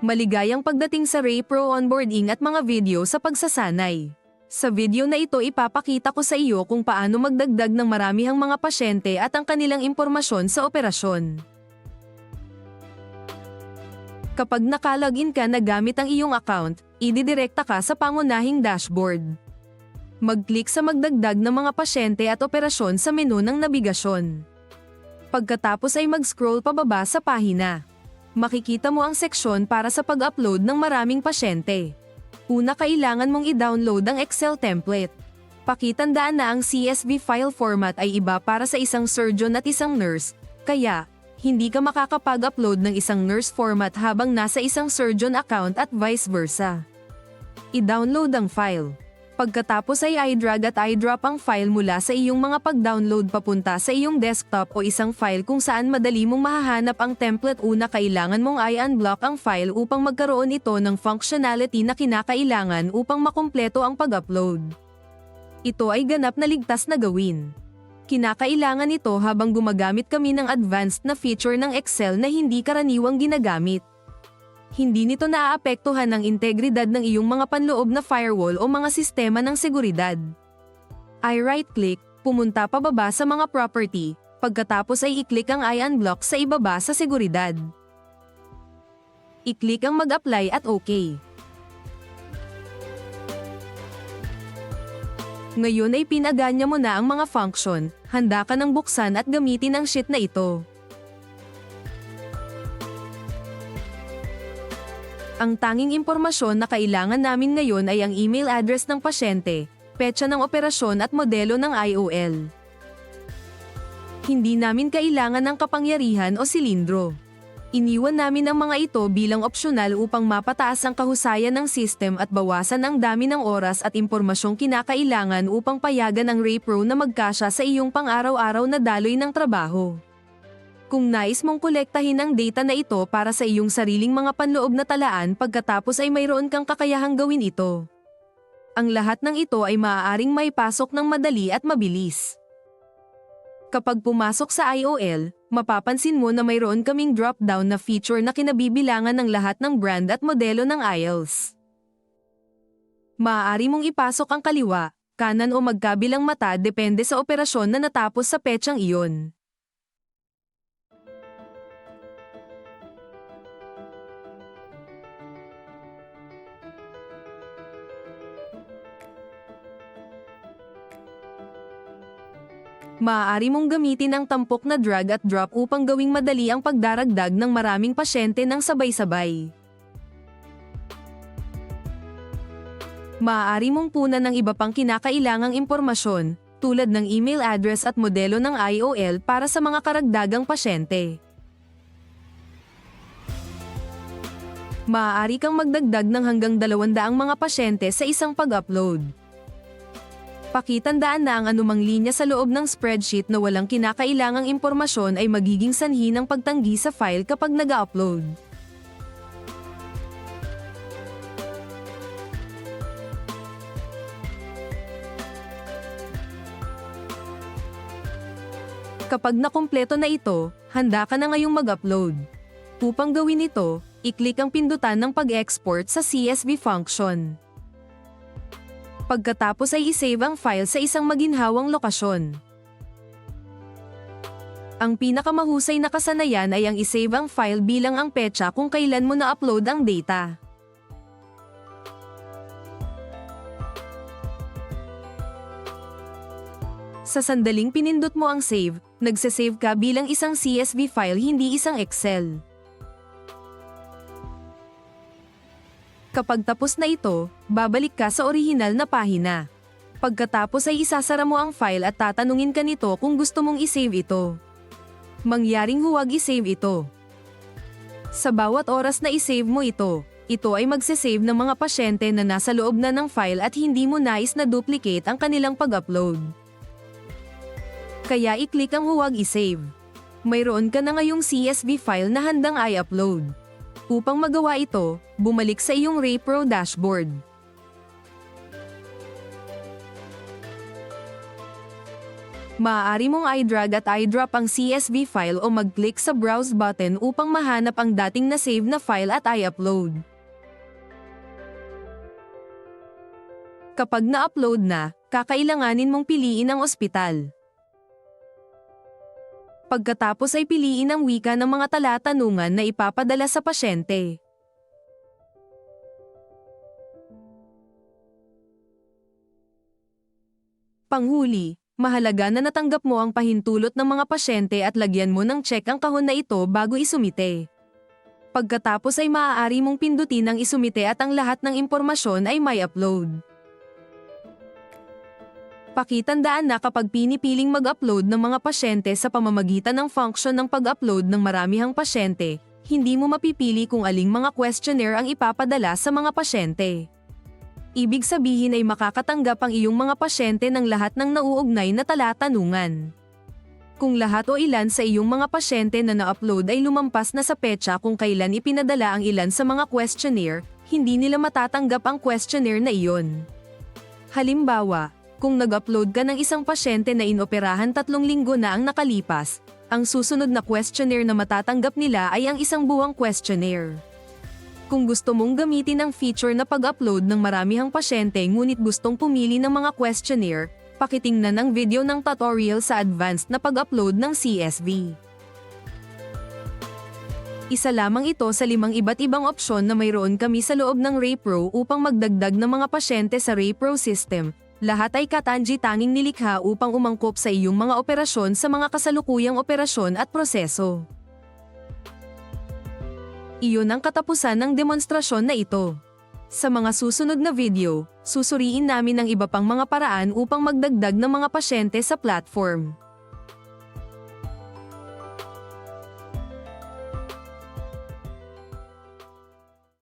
Maligayang pagdating sa Ray Pro onboarding at mga video sa pagsasanay. Sa video na ito ipapakita ko sa iyo kung paano magdagdag ng maramihang mga pasyente at ang kanilang impormasyon sa operasyon. Kapag nakalogin ka na gamit ang iyong account, ididirekta ka sa pangunahing dashboard. Mag-click sa magdagdag ng mga pasyente at operasyon sa menu ng nabigasyon. Pagkatapos ay mag-scroll pababa sa pahina. Makikita mo ang seksyon para sa pag-upload ng maraming pasyente. Una kailangan mong i-download ang Excel template. Pakitandaan na ang CSV file format ay iba para sa isang surgeon at isang nurse, kaya, hindi ka makakapag-upload ng isang nurse format habang nasa isang surgeon account at vice versa. I-download ang file. Pagkatapos ay i-drag at i-drop ang file mula sa iyong mga pag-download papunta sa iyong desktop o isang file kung saan madali mong mahahanap ang template una kailangan mong i-unblock ang file upang magkaroon ito ng functionality na kinakailangan upang makumpleto ang pag-upload. Ito ay ganap na ligtas na gawin. Kinakailangan ito habang gumagamit kami ng advanced na feature ng Excel na hindi karaniwang ginagamit hindi nito naaapektuhan ang integridad ng iyong mga panloob na firewall o mga sistema ng seguridad. I right-click, pumunta pababa sa mga property, pagkatapos ay i-click ang I unblock sa ibaba sa seguridad. I-click ang mag-apply at OK. Ngayon ay pinaganya mo na ang mga function, handa ka ng buksan at gamitin ang sheet na ito. Ang tanging impormasyon na kailangan namin ngayon ay ang email address ng pasyente, petsa ng operasyon at modelo ng IOL. Hindi namin kailangan ng kapangyarihan o silindro. Iniwan namin ang mga ito bilang opsyonal upang mapataas ang kahusayan ng system at bawasan ang dami ng oras at impormasyong kinakailangan upang payagan ang RayPro na magkasya sa iyong pang-araw-araw na daloy ng trabaho. Kung nais mong kolektahin ang data na ito para sa iyong sariling mga panloob na talaan pagkatapos ay mayroon kang kakayahang gawin ito. Ang lahat ng ito ay maaaring may pasok ng madali at mabilis. Kapag pumasok sa IOL, mapapansin mo na mayroon kaming drop-down na feature na kinabibilangan ng lahat ng brand at modelo ng IELTS. Maaari mong ipasok ang kaliwa, kanan o magkabilang mata depende sa operasyon na natapos sa petsang iyon. Maaari mong gamitin ang tampok na drag at drop upang gawing madali ang pagdaragdag ng maraming pasyente ng sabay-sabay. Maaari mong punan ng iba pang kinakailangang impormasyon, tulad ng email address at modelo ng IOL para sa mga karagdagang pasyente. Maaari kang magdagdag ng hanggang 200 mga pasyente sa isang pag-upload. Pakitandaan na ang anumang linya sa loob ng spreadsheet na walang kinakailangang impormasyon ay magiging sanhi ng pagtanggi sa file kapag nag-upload. Kapag nakumpleto na ito, handa ka na ngayong mag-upload. Upang gawin ito, i-click ang pindutan ng pag-export sa CSV function. Pagkatapos ay isave ang file sa isang maginhawang lokasyon. Ang pinakamahusay na kasanayan ay ang isave ang file bilang ang petsa kung kailan mo na-upload ang data. Sa sandaling pinindot mo ang save, nagsasave ka bilang isang CSV file hindi isang Excel. Kapag tapos na ito, babalik ka sa orihinal na pahina. Pagkatapos ay isasara mo ang file at tatanungin ka nito kung gusto mong isave ito. Mangyaring huwag isave ito. Sa bawat oras na isave mo ito, ito ay magsisave ng mga pasyente na nasa loob na ng file at hindi mo nais na duplicate ang kanilang pag-upload. Kaya i-click ang huwag isave. Mayroon ka na ngayong CSV file na handang i-upload. Upang magawa ito, bumalik sa iyong RayPro dashboard. Maaari mong i-drag at i-drop ang CSV file o mag-click sa Browse button upang mahanap ang dating na-save na file at i-upload. Kapag na-upload na, kakailanganin mong piliin ang ospital. Pagkatapos ay piliin ang wika ng mga talatanungan na ipapadala sa pasyente. Panghuli, mahalaga na natanggap mo ang pahintulot ng mga pasyente at lagyan mo ng check ang kahon na ito bago isumite. Pagkatapos ay maaari mong pindutin ang isumite at ang lahat ng impormasyon ay may upload. Pakitandaan na kapag pinipiling mag-upload ng mga pasyente sa pamamagitan ng function ng pag-upload ng maramihang pasyente, hindi mo mapipili kung aling mga questionnaire ang ipapadala sa mga pasyente. Ibig sabihin ay makakatanggap ang iyong mga pasyente ng lahat ng nauugnay na talatanungan. Kung lahat o ilan sa iyong mga pasyente na na-upload ay lumampas na sa petsa kung kailan ipinadala ang ilan sa mga questionnaire, hindi nila matatanggap ang questionnaire na iyon. Halimbawa, kung nag-upload ka ng isang pasyente na inoperahan tatlong linggo na ang nakalipas, ang susunod na questionnaire na matatanggap nila ay ang isang buwang questionnaire. Kung gusto mong gamitin ang feature na pag-upload ng maramihang pasyente ngunit gustong pumili ng mga questionnaire, pakitingnan ang video ng tutorial sa advanced na pag-upload ng CSV. Isa lamang ito sa limang iba't ibang opsyon na mayroon kami sa loob ng RayPro upang magdagdag ng mga pasyente sa RayPro system. Lahat ay katanji tanging nilikha upang umangkop sa iyong mga operasyon sa mga kasalukuyang operasyon at proseso. Iyon ang katapusan ng demonstrasyon na ito. Sa mga susunod na video, susuriin namin ang iba pang mga paraan upang magdagdag ng mga pasyente sa platform.